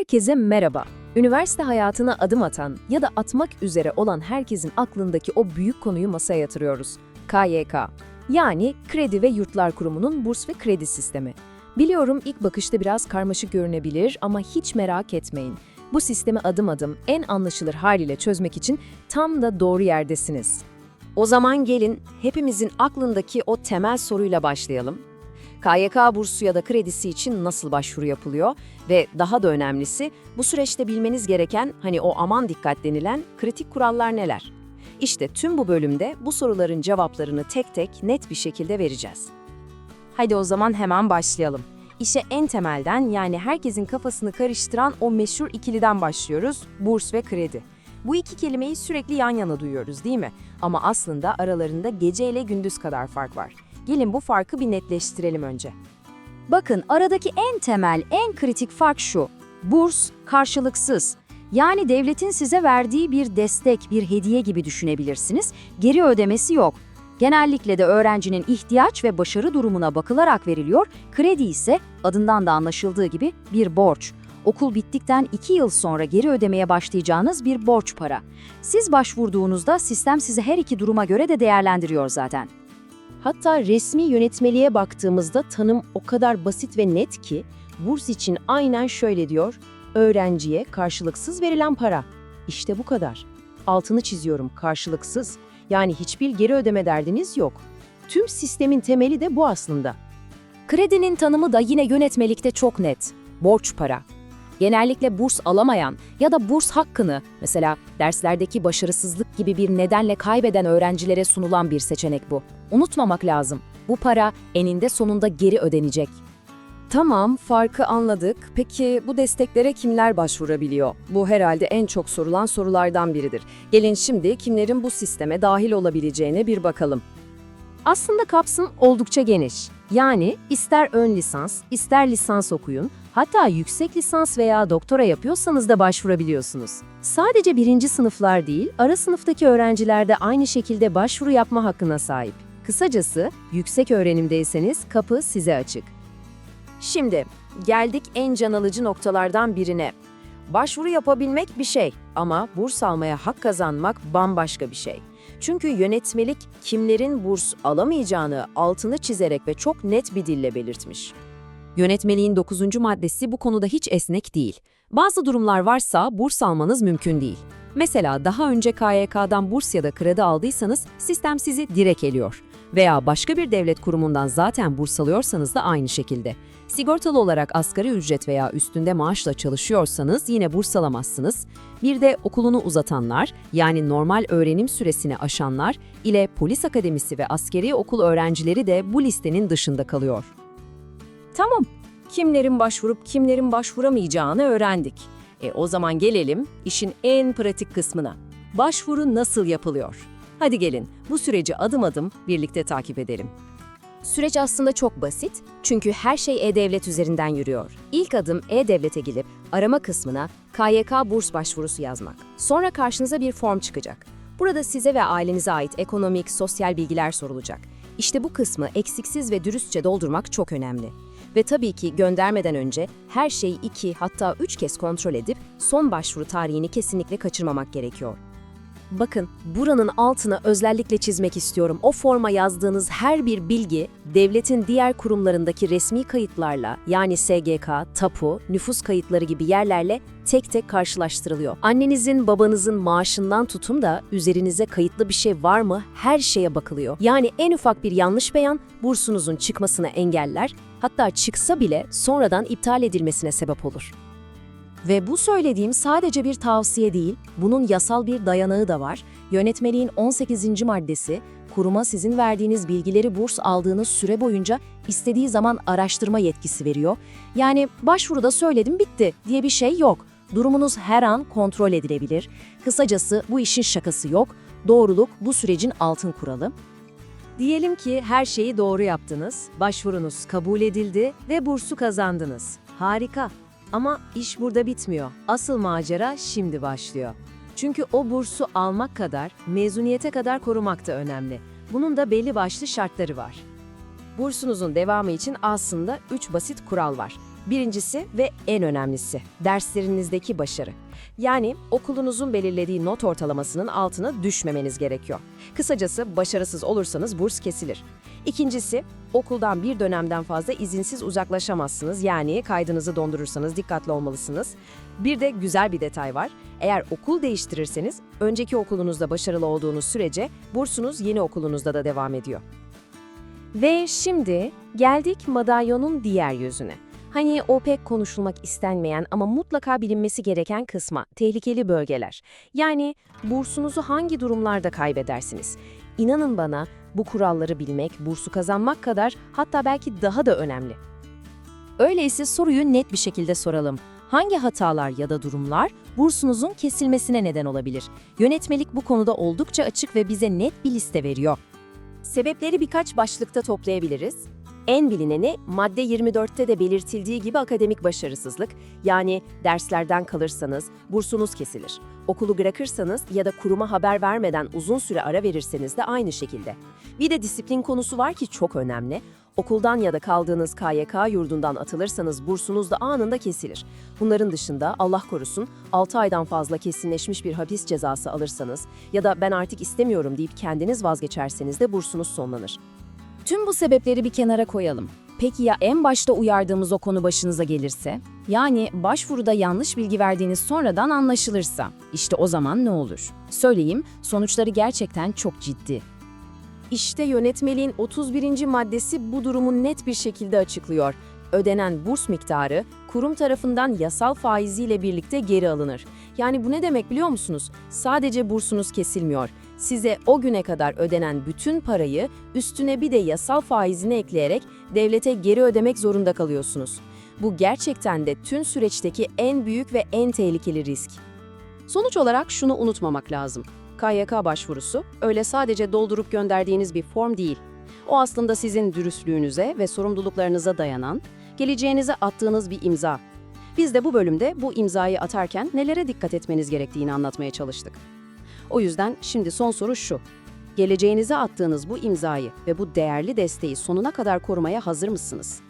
Herkese merhaba. Üniversite hayatına adım atan ya da atmak üzere olan herkesin aklındaki o büyük konuyu masaya yatırıyoruz. KYK. Yani Kredi ve Yurtlar Kurumu'nun burs ve kredi sistemi. Biliyorum ilk bakışta biraz karmaşık görünebilir ama hiç merak etmeyin. Bu sistemi adım adım en anlaşılır haliyle çözmek için tam da doğru yerdesiniz. O zaman gelin hepimizin aklındaki o temel soruyla başlayalım. KYK bursu ya da kredisi için nasıl başvuru yapılıyor ve daha da önemlisi bu süreçte bilmeniz gereken hani o aman dikkat denilen kritik kurallar neler? İşte tüm bu bölümde bu soruların cevaplarını tek tek net bir şekilde vereceğiz. Hadi o zaman hemen başlayalım. İşe en temelden yani herkesin kafasını karıştıran o meşhur ikiliden başlıyoruz, burs ve kredi. Bu iki kelimeyi sürekli yan yana duyuyoruz değil mi? Ama aslında aralarında gece ile gündüz kadar fark var. Gelin bu farkı bir netleştirelim önce. Bakın aradaki en temel, en kritik fark şu. Burs karşılıksız. Yani devletin size verdiği bir destek, bir hediye gibi düşünebilirsiniz. Geri ödemesi yok. Genellikle de öğrencinin ihtiyaç ve başarı durumuna bakılarak veriliyor. Kredi ise adından da anlaşıldığı gibi bir borç. Okul bittikten 2 yıl sonra geri ödemeye başlayacağınız bir borç para. Siz başvurduğunuzda sistem sizi her iki duruma göre de değerlendiriyor zaten. Hatta resmi yönetmeliğe baktığımızda tanım o kadar basit ve net ki burs için aynen şöyle diyor, öğrenciye karşılıksız verilen para. İşte bu kadar. Altını çiziyorum karşılıksız. Yani hiçbir geri ödeme derdiniz yok. Tüm sistemin temeli de bu aslında. Kredinin tanımı da yine yönetmelikte çok net. Borç para. Genellikle burs alamayan ya da burs hakkını, mesela derslerdeki başarısızlık gibi bir nedenle kaybeden öğrencilere sunulan bir seçenek bu. Unutmamak lazım. Bu para eninde sonunda geri ödenecek. Tamam, farkı anladık. Peki bu desteklere kimler başvurabiliyor? Bu herhalde en çok sorulan sorulardan biridir. Gelin şimdi kimlerin bu sisteme dahil olabileceğine bir bakalım. Aslında kapsam oldukça geniş. Yani ister ön lisans, ister lisans okuyun, hatta yüksek lisans veya doktora yapıyorsanız da başvurabiliyorsunuz. Sadece birinci sınıflar değil, ara sınıftaki öğrenciler de aynı şekilde başvuru yapma hakkına sahip. Kısacası yüksek öğrenimdeyseniz kapı size açık. Şimdi geldik en can alıcı noktalardan birine. Başvuru yapabilmek bir şey ama burs almaya hak kazanmak bambaşka bir şey. Çünkü yönetmelik kimlerin burs alamayacağını altını çizerek ve çok net bir dille belirtmiş. Yönetmeliğin 9. maddesi bu konuda hiç esnek değil. Bazı durumlar varsa burs almanız mümkün değil. Mesela daha önce KYK'dan burs ya da kredi aldıysanız sistem sizi direkt eliyor. Veya başka bir devlet kurumundan zaten burs alıyorsanız da aynı şekilde. Sigortalı olarak asgari ücret veya üstünde maaşla çalışıyorsanız yine burs alamazsınız. Bir de okulunu uzatanlar, yani normal öğrenim süresini aşanlar ile polis akademisi ve askeri okul öğrencileri de bu listenin dışında kalıyor. Tamam, kimlerin başvurup kimlerin başvuramayacağını öğrendik. E o zaman gelelim işin en pratik kısmına. Başvuru nasıl yapılıyor? Hadi gelin bu süreci adım adım birlikte takip edelim. Süreç aslında çok basit çünkü her şey e-devlet üzerinden yürüyor. İlk adım e-devlete gelip arama kısmına KYK burs başvurusu yazmak. Sonra karşınıza bir form çıkacak. Burada size ve ailenize ait ekonomik, sosyal bilgiler sorulacak. İşte bu kısmı eksiksiz ve dürüstçe doldurmak çok önemli. Ve tabii ki göndermeden önce her şeyi iki hatta üç kez kontrol edip son başvuru tarihini kesinlikle kaçırmamak gerekiyor. Bakın, buranın altına özellikle çizmek istiyorum. O forma yazdığınız her bir bilgi, devletin diğer kurumlarındaki resmi kayıtlarla, yani SGK, TAPU, nüfus kayıtları gibi yerlerle tek tek karşılaştırılıyor. Annenizin, babanızın maaşından tutun da üzerinize kayıtlı bir şey var mı her şeye bakılıyor. Yani en ufak bir yanlış beyan bursunuzun çıkmasını engeller, hatta çıksa bile sonradan iptal edilmesine sebep olur. Ve bu söylediğim sadece bir tavsiye değil, bunun yasal bir dayanağı da var. Yönetmeliğin 18. maddesi, kuruma sizin verdiğiniz bilgileri burs aldığınız süre boyunca istediği zaman araştırma yetkisi veriyor. Yani başvuruda söyledim bitti diye bir şey yok. Durumunuz her an kontrol edilebilir. Kısacası bu işin şakası yok. Doğruluk bu sürecin altın kuralı. Diyelim ki her şeyi doğru yaptınız, başvurunuz kabul edildi ve bursu kazandınız. Harika. Ama iş burada bitmiyor. Asıl macera şimdi başlıyor. Çünkü o bursu almak kadar, mezuniyete kadar korumak da önemli. Bunun da belli başlı şartları var. Bursunuzun devamı için aslında 3 basit kural var. Birincisi ve en önemlisi, derslerinizdeki başarı. Yani okulunuzun belirlediği not ortalamasının altına düşmemeniz gerekiyor. Kısacası başarısız olursanız burs kesilir. İkincisi, okuldan bir dönemden fazla izinsiz uzaklaşamazsınız. Yani kaydınızı dondurursanız dikkatli olmalısınız. Bir de güzel bir detay var. Eğer okul değiştirirseniz, önceki okulunuzda başarılı olduğunuz sürece bursunuz yeni okulunuzda da devam ediyor. Ve şimdi geldik madalyonun diğer yüzüne. Hani o pek konuşulmak istenmeyen ama mutlaka bilinmesi gereken kısma, tehlikeli bölgeler. Yani bursunuzu hangi durumlarda kaybedersiniz? İnanın bana bu kuralları bilmek, bursu kazanmak kadar hatta belki daha da önemli. Öyleyse soruyu net bir şekilde soralım. Hangi hatalar ya da durumlar bursunuzun kesilmesine neden olabilir? Yönetmelik bu konuda oldukça açık ve bize net bir liste veriyor. Sebepleri birkaç başlıkta toplayabiliriz. En bilineni madde 24'te de belirtildiği gibi akademik başarısızlık, yani derslerden kalırsanız bursunuz kesilir. Okulu bırakırsanız ya da kuruma haber vermeden uzun süre ara verirseniz de aynı şekilde. Bir de disiplin konusu var ki çok önemli. Okuldan ya da kaldığınız KYK yurdundan atılırsanız bursunuz da anında kesilir. Bunların dışında Allah korusun 6 aydan fazla kesinleşmiş bir hapis cezası alırsanız ya da ben artık istemiyorum deyip kendiniz vazgeçerseniz de bursunuz sonlanır. Tüm bu sebepleri bir kenara koyalım. Peki ya en başta uyardığımız o konu başınıza gelirse? Yani başvuruda yanlış bilgi verdiğiniz sonradan anlaşılırsa, işte o zaman ne olur? Söyleyeyim, sonuçları gerçekten çok ciddi. İşte yönetmeliğin 31. maddesi bu durumu net bir şekilde açıklıyor. Ödenen burs miktarı kurum tarafından yasal faiziyle birlikte geri alınır. Yani bu ne demek biliyor musunuz? Sadece bursunuz kesilmiyor. Size o güne kadar ödenen bütün parayı üstüne bir de yasal faizini ekleyerek devlete geri ödemek zorunda kalıyorsunuz. Bu gerçekten de tüm süreçteki en büyük ve en tehlikeli risk. Sonuç olarak şunu unutmamak lazım. KYK başvurusu öyle sadece doldurup gönderdiğiniz bir form değil. O aslında sizin dürüstlüğünüze ve sorumluluklarınıza dayanan, geleceğinize attığınız bir imza. Biz de bu bölümde bu imzayı atarken nelere dikkat etmeniz gerektiğini anlatmaya çalıştık. O yüzden şimdi son soru şu. Geleceğinize attığınız bu imzayı ve bu değerli desteği sonuna kadar korumaya hazır mısınız?